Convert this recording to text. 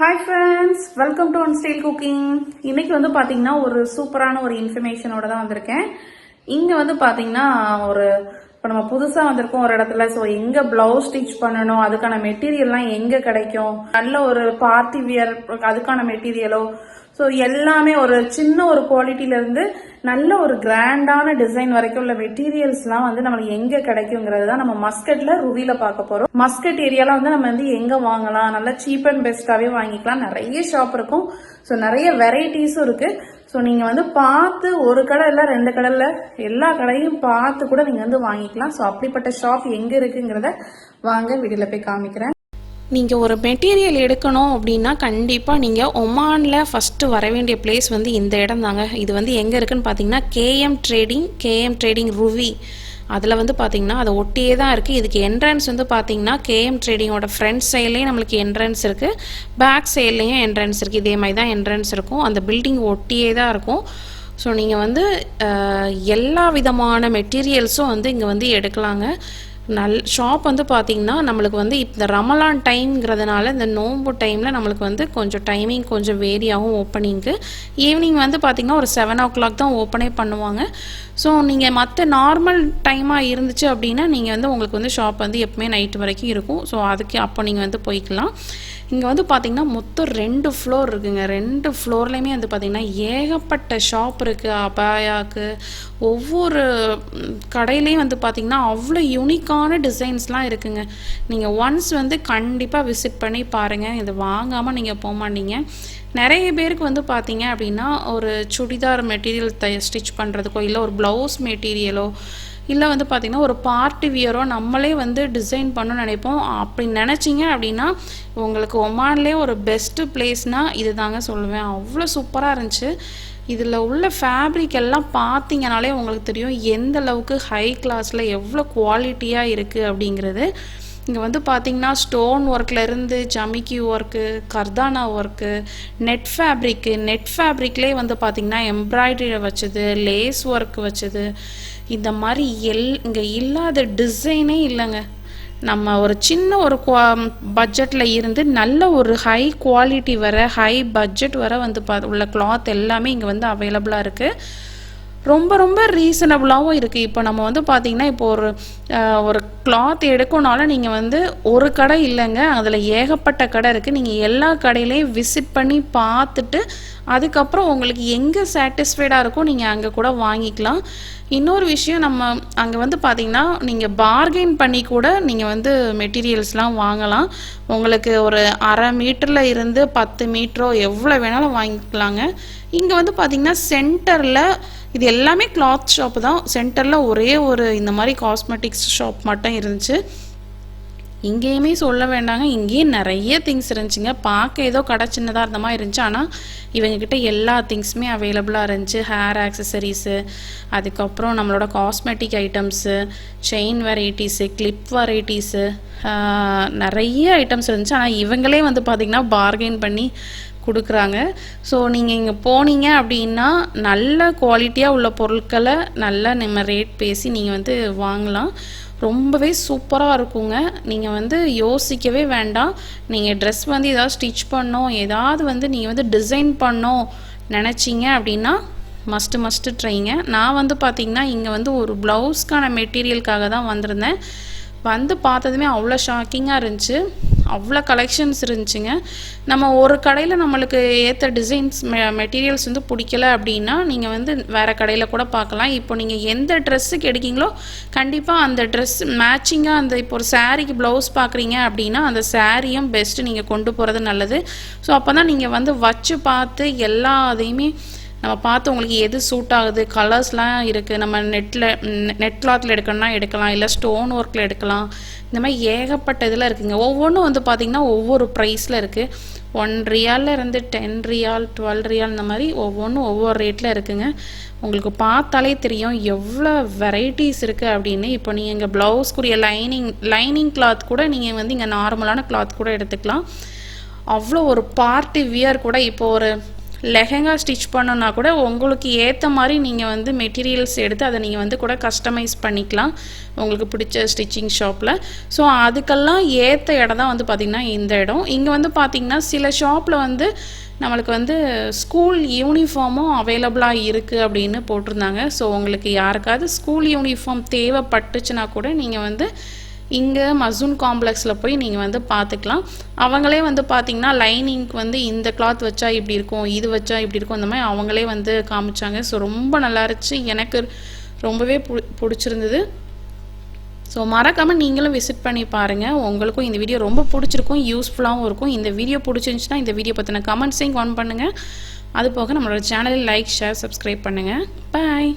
Hi friends welcome to one style cooking இன்னைக்கு வந்து பார்த்தீங்கன்னா ஒரு சூப்பரான ஒரு இன்ஃபர்மேஷனோட தான் வந்திருக்கேன். இங்கே வந்து பார்த்தீங்கன்னா ஒரு இப்போ நம்ம புதுசாக வந்திருக்கோம் ஒரு இடத்துல. ஸோ எங்கே பிளவுஸ் ஸ்டிச் பண்ணணும் அதுக்கான மெட்டீரியல்லாம் எங்கே கிடைக்கும்? நல்ல ஒரு பார்ட்டி வியர் அதுக்கான மெட்டீரியலோ ஸோ எல்லாமே ஒரு சின்ன ஒரு குவாலிட்டியிலேருந்து நல்ல ஒரு கிராண்டான டிசைன் வரைக்கும் உள்ள மெட்டீரியல்ஸ்லாம் வந்து நம்மளுக்கு எங்க கிடைக்குங்கிறது தான் நம்ம மஸ்கட்ல ருவில பார்க்க போறோம். மஸ்கட் ஏரியால வந்து நம்ம வந்து எங்க வாங்கலாம்? நல்லா சீப் அண்ட் பெஸ்டாவே வாங்கிக்கலாம். நிறைய ஷாப் இருக்கும். ஸோ நிறைய வெரைட்டிஸும் இருக்கு. ஸோ நீங்க வந்து பார்த்து ஒரு கடை இல்லை ரெண்டு கடை எல்லா கடையும் பார்த்து கூட நீங்க வந்து வாங்கிக்கலாம். ஸோ அப்படிப்பட்ட ஷாப் எங்க இருக்குங்கிறத வாங்க வீடியோல போய் காமிக்கிறேன். நீங்கள் ஒரு மெட்டீரியல் எடுக்கணும் அப்படின்னா கண்டிப்பாக நீங்கள் ஒமானில் ஃபஸ்ட்டு வர வேண்டிய பிளேஸ் வந்து இந்த இடம் தாங்க. இது வந்து எங்கே இருக்குதுன்னு பார்த்தீங்கன்னா கேஎம் ட்ரேடிங் கேஎம் ட்ரேடிங் ருவி அதில் வந்து பார்த்தீங்கன்னா அதை ஒட்டியே தான் இருக்குது இதுக்கு என்ட்ரன்ஸ் வந்து பார்த்தீங்கன்னா கேஎம் ட்ரேடிங்கோட ஃப்ரண்ட் சைட்லேயும் நம்மளுக்கு என்ட்ரன்ஸ் இருக்குது பேக் சைட்லேயும் என்ட்ரன்ஸ் இருக்குது இதே மாதிரி தான் என்ட்ரன்ஸ் இருக்கும். அந்த பில்டிங் ஒட்டியே தான் இருக்கும். ஸோ நீங்கள் வந்து எல்லா விதமான மெட்டீரியல்ஸும் வந்து இங்கே வந்து எடுக்கலாங்க. நல் ஷாப் வந்து பார்த்திங்கன்னா நம்மளுக்கு வந்து இந்த ரமலான் டைம்ங்கிறதுனால இந்த நோம்பு டைமில் நம்மளுக்கு வந்து கொஞ்சம் டைமிங் கொஞ்சம் வேரி ஆகும் ஓப்பனிங்க்கு ஈவினிங் வந்து பார்த்திங்கன்னா ஒரு செவன் ஓ கிளாக் தான் ஓப்பனே பண்ணுவாங்க. ஸோ நீங்கள் மற்ற நார்மல் டைமாக இருந்துச்சு அப்படின்னா நீங்கள் வந்து உங்களுக்கு வந்து ஷாப் வந்து எப்பவுமே நைட்டு வரைக்கும் இருக்கும். ஸோ அதுக்கு அப்போ நீங்கள் வந்து போய்க்கலாம். இங்கே வந்து பார்த்தீங்கன்னா மொத்தம் ரெண்டு ஃப்ளோர் இருக்குங்க. ரெண்டு ஃப்ளோர்லேயுமே வந்து பார்த்தீங்கன்னா ஏகப்பட்ட ஷாப் இருக்குது அபாயாக்கு ஒவ்வொரு கடையிலையும் வந்து பார்த்தீங்கன்னா அவ்வளோ யூனிக்கான டிசைன்ஸ்லாம் இருக்குங்க. நீங்கள் ஒன்ஸ் வந்து கண்டிப்பாக விசிட் பண்ணி பாருங்கள் இது வாங்காமல் நீங்கள் போக மாட்டீங்க. நிறைய பேருக்கு வந்து பார்த்தீங்க அப்படின்னா ஒரு சுடிதார் மெட்டீரியல் த ஸ்டிச் பண்ணுறதுக்கோ இல்லை ஒரு ப்ளவுஸ் மெட்டீரியலோ இல்லை வந்து பார்த்திங்கன்னா ஒரு பார்ட்டி வியரோ நம்மளே வந்து டிசைன் பண்ணணும்னு நினைப்போம். அப்படி நினச்சிங்க அப்படின்னா உங்களுக்கு ஒமான்லேயே ஒரு பெஸ்ட்டு பிளேஸ்னால் இது தாங்க சொல்லுவேன். அவ்வளோ சூப்பராக இருந்துச்சு. இதில் உள்ள ஃபேப்ரிக் எல்லாம் பார்த்தீங்கனாலே உங்களுக்கு தெரியும் எந்த அளவுக்கு ஹை கிளாஸில் எவ்வளோ குவாலிட்டியாக இருக்குது அப்படிங்கிறது. இங்கே வந்து பார்த்தீங்கன்னா ஸ்டோன் ஒர்க்லேருந்து ஜமிக்கி ஒர்க்கு கர்தானா ஒர்க்கு நெட் ஃபேப்ரிக்கு நெட் ஃபேப்ரிக்லேயே வந்து பார்த்தீங்கன்னா எம்ப்ராய்டரி வச்சது லேஸ் ஒர்க் வச்சது இந்த மாதிரி எல் இங்கே இல்லாத டிசைனே இல்லைங்க. நம்ம ஒரு சின்ன ஒரு குவா பட்ஜெட்டில் இருந்து நல்ல ஒரு ஹை குவாலிட்டி வர ஹை பட்ஜெட் வர வந்து பா உள்ள கிளாத் எல்லாமே இங்கே வந்து அவைலபிளாக இருக்குது ரொம்ப ரொம்ப ரீசனபிளாகவும் இருக்குது இப்போ நம்ம வந்து பார்த்திங்கன்னா இப்போ ஒரு ஒரு கிளாத் எடுக்கணுனாலும் நீங்கள் வந்து ஒரு கடை இல்லைங்க. அதில் ஏகப்பட்ட கடை இருக்குது நீங்கள் எல்லா கடையிலையும் விசிட் பண்ணி பார்த்துட்டு அதுக்கப்புறம் உங்களுக்கு எங்கே சாட்டிஸ்ஃபைடாக இருக்கோ நீங்கள் அங்கே கூட வாங்கிக்கலாம். இன்னொரு விஷயம் நம்ம அங்கே வந்து பார்த்திங்கன்னா நீங்கள் பார்கெயின் பண்ணி கூட நீங்கள் வந்து மெட்டீரியல்ஸ்லாம் வாங்கலாம். உங்களுக்கு ஒரு அரை மீட்டரில் இருந்து பத்து மீட்டரோ எவ்வளோ வேணாலும் வாங்கிக்கலாங்க. இங்கே வந்து பார்த்திங்கன்னா சென்டரில் இது எல்லாமே கிளாத் ஷாப் தான். சென்டரில் ஒரே ஒரு இந்த மாதிரி காஸ்மெட்டிக்ஸ் ஷாப் மட்டும் இருந்துச்சு. இங்கேயுமே சொல்ல வேண்டாங்க. இங்கேயும் நிறைய திங்ஸ் இருந்துச்சுங்க. பார்க்க ஏதோ கடை சின்னதாக இருந்த மாதிரி இருந்துச்சு. ஆனால் இவங்கக்கிட்ட எல்லா திங்ஸுமே அவைலபிளாக இருந்துச்சு. ஹேர் ஆக்சசரிஸு அதுக்கப்புறம் நம்மளோட cosmetic items chain varieties clip varieties நிறைய ஐட்டம்ஸ் இருந்துச்சு. ஆனால் இவங்களே வந்து பார்த்திங்கன்னா பார்கெயின் பண்ணி கொடுக்குறாங்க. ஸோ நீங்கள் இங்கே போனீங்க அப்படின்னா நல்ல குவாலிட்டியாக உள்ள பொருட்களை நல்லா நம்ம ரேட் பேசி நீங்கள் வந்து வாங்கலாம். ரொம்பவே சூப்பராக இருக்குங்க. நீங்கள் வந்து யோசிக்கவே வேண்டாம். நீங்கள் ட்ரெஸ் வந்து ஏதாவது ஸ்டிச் பண்ணோம் ஏதாவது வந்து நீங்கள் வந்து டிசைன் பண்ணோம் நினச்சிங்க அப்படின்னா மஸ்ட்டு மஸ்ட்டு ட்ரைங்க நான் வந்து பார்த்திங்கன்னா இங்கே வந்து ஒரு ப்ளவுஸ்க்கான மெட்டீரியலுக்காக தான் வந்திருந்தேன். வந்து பார்த்ததுமே அவ்வளோ ஷாக்கிங்காக இருந்துச்சு. அவ்வளோ கலெக்ஷன்ஸ் இருந்துச்சுங்க. நம்ம ஒரு கடையில் நம்மளுக்கு ஏற்ற டிசைன்ஸ் மெட்டீரியல்ஸ் வந்து பிடிக்கல அப்படின்னா நீங்கள் வந்து வேறு கடையில் கூட பார்க்கலாம். இப்போ நீங்கள் எந்த ட்ரெஸ்ஸுக்கு எடுக்கீங்களோ கண்டிப்பாக அந்த ட்ரெஸ் மேட்சிங்காக அந்த இப்போ ஒரு சாரீக்கு ப்ளவுஸ் பார்க்குறீங்க அப்படின்னா அந்த சாரியும் பெஸ்ட்டு நீங்கள் கொண்டு போகிறது நல்லது. ஸோ அப்போ தான் நீங்கள் வந்து வச்சு பார்த்து எல்லா அதையுமே நம்ம பார்த்து உங்களுக்கு எது சூட் ஆகுது? கலர்ஸ்லாம் இருக்குது நம்ம நெட்டில் நெட் கிளாத்தில் எடுக்கணும்னா எடுக்கலாம். இல்லை ஸ்டோன் ஒர்க்கில் எடுக்கலாம். இந்த மாதிரி ஏகப்பட்ட இதில் இருக்குதுங்க ஒவ்வொன்றும் வந்து பார்த்திங்கன்னா ஒவ்வொரு ப்ரைஸில் இருக்குது ஒன் ரியாலில் இருந்து டென் ரியால் டுவெல் ரியால் இந்த மாதிரி ஒவ்வொன்றும் ஒவ்வொரு ரேட்டில் இருக்குங்க. உங்களுக்கு பார்த்தாலே தெரியும் எவ்வளோ வெரைட்டிஸ் இருக்குது அப்படின்னு. இப்போ நீங்கள் இங்கே ப்ளவுஸ்க்குரிய லைனிங் லைனிங் கிளாத் கூட நீங்கள் வந்து இங்கே நார்மலான கிளாத் கூட எடுத்துக்கலாம். அவ்வளோ ஒரு பார்ட்டி வியர் கூட இப்போ ஒரு லெஹெங்கா ஸ்டிச் பண்ணோன்னா கூட உங்களுக்கு ஏற்ற மாதிரி நீங்கள் வந்து மெட்டீரியல்ஸ் எடுத்து அதை நீங்கள் வந்து கூட கஸ்டமைஸ் பண்ணிக்கலாம். உங்களுக்கு பிடிச்ச ஸ்டிச்சிங் ஷாப்பில் ஸோ அதுக்கெல்லாம் ஏற்ற இடம் தான் வந்து பார்த்திங்கன்னா இந்த இடம். இங்கே வந்து பார்த்திங்கன்னா சில ஷாப்பில் வந்து நம்மளுக்கு வந்து ஸ்கூல் யூனிஃபார்மும் அவைலபிளாக இருக்குது அப்படின்னு போட்டிருந்தாங்க. ஸோ உங்களுக்கு யாருக்காவது ஸ்கூல் யூனிஃபார்ம் தேவைப்பட்டுச்சுன்னா கூட நீங்கள் வந்து இங்கே மசூன் காம்ப்ளெக்ஸில் போய் நீங்கள் வந்து பார்த்துக்கலாம் அவங்களே வந்து பார்த்தீங்கன்னா லைனிங்க்கு வந்து இந்த கிளாத் வச்சா இப்படி இருக்கும் இது வச்சா இப்படி இருக்கும் இந்த மாதிரி அவங்களே வந்து காமிச்சாங்க. ஸோ ரொம்ப நல்லா இருந்துச்சு. எனக்கு ரொம்பவே பு பிடிச்சிருந்தது. ஸோ மறக்காமல் நீங்களும் விசிட் பண்ணி பாருங்கள் உங்களுக்கும் இந்த வீடியோ ரொம்ப பிடிச்சிருக்கும் யூஸ்ஃபுல்லாகவும் இருக்கும். இந்த வீடியோ பிடிச்சிருந்துச்சுன்னா இந்த வீடியோ பற்றின கமெண்ட்ஸையும் கான் பண்ணுங்கள் அது போக நம்மளோட சேனலில் லைக் ஷேர் சப்ஸ்கிரைப் பண்ணுங்கள் பாய்